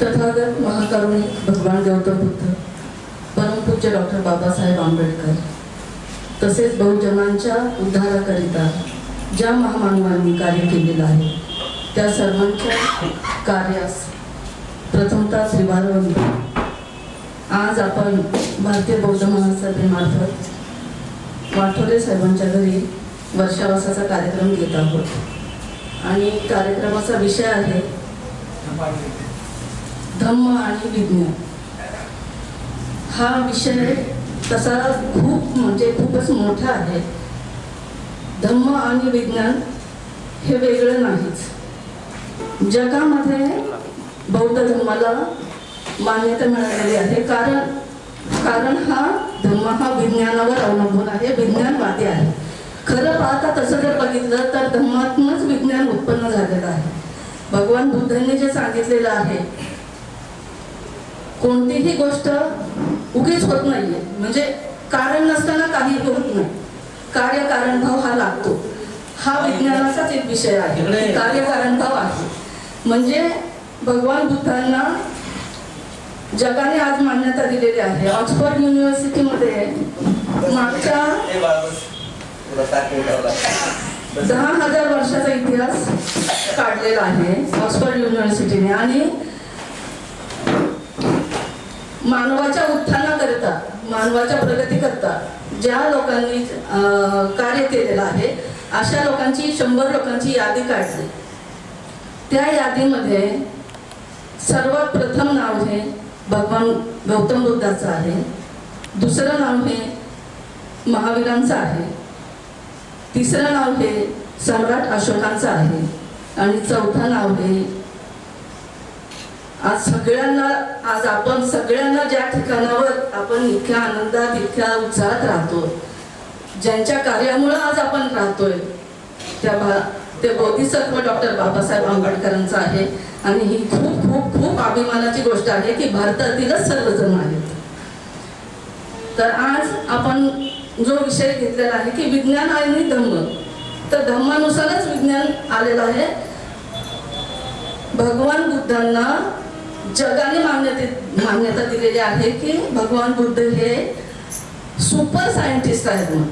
तथागत महाकरुणिक भगवान गौतम बुद्ध परमपूज्य डॉक्टर बाबासाहेब आंबेडकर तसेच बहुजनांच्या उद्धाराकरिता ज्या महामानवांनी कार्य केलेलं आहे त्या सर्वांच्या कार्यास प्रथमतः श्रीवार वंदन आज आपण भारतीय बौद्ध महासभेमार्फत वाठोरे साहेबांच्या घरी वर्षावासाचा कार्यक्रम घेत आहोत. आणि कार्यक्रमाचा विषय आहे धम्म आणि विज्ञान. हा विषय तसा खूप म्हणजे खूपच मोठा आहे. धम्म आणि विज्ञान हे वेगळं नाहीच. जगामध्ये बौद्ध धर्माला मान्यता मिळालेली आहे. कारण कारण हा धर्म हा विज्ञानावर अवलंबून आहे विज्ञानवादी आहे. खरं पाहता तसं जर बघितलं तर धर्मातूनच विज्ञान उत्पन्न झालेलं आहे. भगवान बुद्धांनी जे सांगितलेलं आहे कोणतीही गोष्ट उगीच होत नाहीये. म्हणजे कारण नसताना काही होत नाही. कार्यकारण भाव हा लागतो. हा विज्ञानाचाच एक विषय आहे. की कार्यकारण भाव आहे. म्हणजे भगवान बुद्धांना जगाने आज मान्यता दिलेली आहे. ऑक्सफर्ड युनिव्हर्सिटीमध्ये मागच्या दहा हजार वर्षाचा इतिहास काढलेला आहे ऑक्सफर्ड युनिव्हर्सिटीने आणि मानवाच्या उत्थानाकरिता मानवाच्या प्रगतीकरता ज्या लोकांनी कार्य केलेलं आहे अशा लोकांची शंभर लोकांची यादी काढली. त्या यादीमध्ये सर्वात प्रथम नाव हे भगवान गौतम बुद्धाचं आहे. दुसरं नाव हे महावीरांचं आहे. तिसरं नाव हे सम्राट अशोकांचं आहे. आणि चौथं नाव हे आज सगळ्यांना आज आपण सगळ्यांना ज्या ठिकाणावर आपण इतक्या आनंदात इतक्या उत्साहात राहतो ज्यांच्या कार्यामुळं आज आपण राहतोय त्या भा ते बोधिसत्व डॉक्टर बाबासाहेब आंबेडकरांचं आहे. आणि ही खूप खूप खूप अभिमानाची गोष्ट आहे की भारतातीलच सर्वजण आहेत. तर आज आपण जो विषय घेतलेला आहे की विज्ञान आणि धम्म तर धम्मानुसारच विज्ञान आलेलं आहे. भगवान बुद्धांना जगाने मान्यते मान्यता दिलेली आहे की भगवान बुद्ध हे सुपर सायंटिस्ट आहेत म्हणून.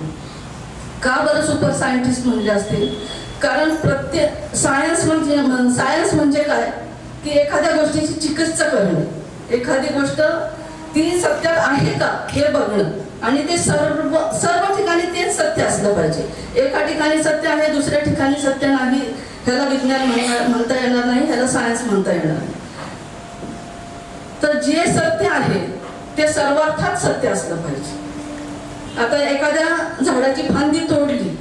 का बरं सुपर सायंटिस्ट म्हणले असतील कारण प्रत्येक सायन्स म्हणजे सायन्स म्हणजे काय? की एखाद्या गोष्टीची चिकित्सा करणं. एखादी गोष्ट ती सत्यात आहे का? हे बघणं. आणि ते सर्व सर्व ठिकाणी तेच सत्य असलं पाहिजे. एका ठिकाणी सत्य आहे दुसऱ्या ठिकाणी सत्य नाही. ह्याला विज्ञान म्हणणार म्हणता येणार नाही ह्याला सायन्स म्हणता येणार नाही. तर जे सत्य आहे ते सर्वार्थात सत्य असलं पाहिजे. आता एखाद्या झाडाची फांदी तोडली.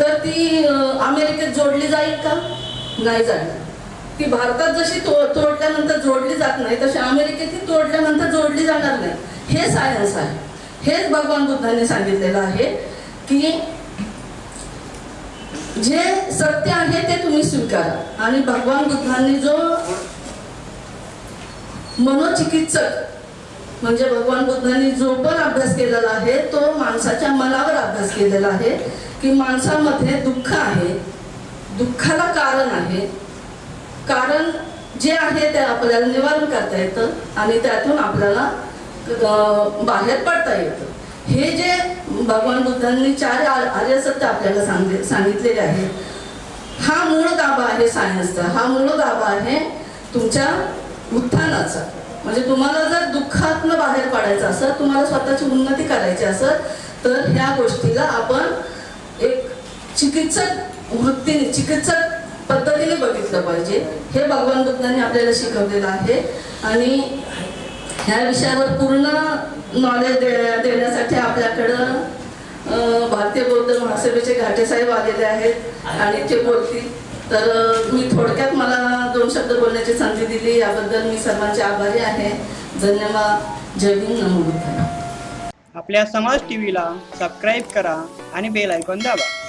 तर ती अमेरिकेत जोडली जाईल का? नाही जाईल. ती भारतात जशी तो तोडल्यानंतर जोडली जात नाही तशी अमेरिकेत ती तोडल्यानंतर जोडली जाणार नाही. हे सायन्स आहे. हेच भगवान बुद्धांनी सांगितलेलं आहे की जे सत्य आहे ते तुम्ही स्वीकारा. आणि भगवान बुद्धांनी जो मनोचिकित्सक म्हणजे भगवान बुद्धांनी जो पण अभ्यास केलेला आहे तो माणसाच्या मनावर अभ्यास केलेला आहे की माणसामध्ये दुःख आहे. दुःखाला कारण आहे. कारण जे आहे ते आपल्याला निवारण करता येतं आणि त्यातून आपल्याला बाहेर पडता येतं. हे जे भगवान बुद्धांनी चार आ- आर्य सत्य आपल्याला सांग सांगितलेले आहे हा मूळ गाभा आहे सायन्सचा. हा मूळ गाभा आहे तुमच्या उत्थानाचा. म्हणजे तुम्हाला जर दुःखातनं बाहेर पडायचं असं तुम्हाला स्वतःची उन्नती करायची असं तर ह्या गोष्टीला आपण एक चिकित्सक वृत्तीने चिकित्सक पद्धतीने बघितलं पाहिजे. हे भगवान बुद्धांनी आपल्याला शिकवलेलं आहे. आणि ह्या विषयावर पूर्ण नॉलेज दे देण्यासाठी आपल्याकडं भारतीय बौद्ध महासभेचे घाटे साहेब आलेले आहेत. आणि ते बोलतील. तर मी थोडक्यात मला दोन शब्द बोलण्याची संधी दिली. याबद्दल मी सर्वांचे आभारी आहे. धन्यवाद. जय भीम. नमो आपल्या समाज टीव्हीला सबस्क्राईब करा आणि बेल ऐकून दाबा.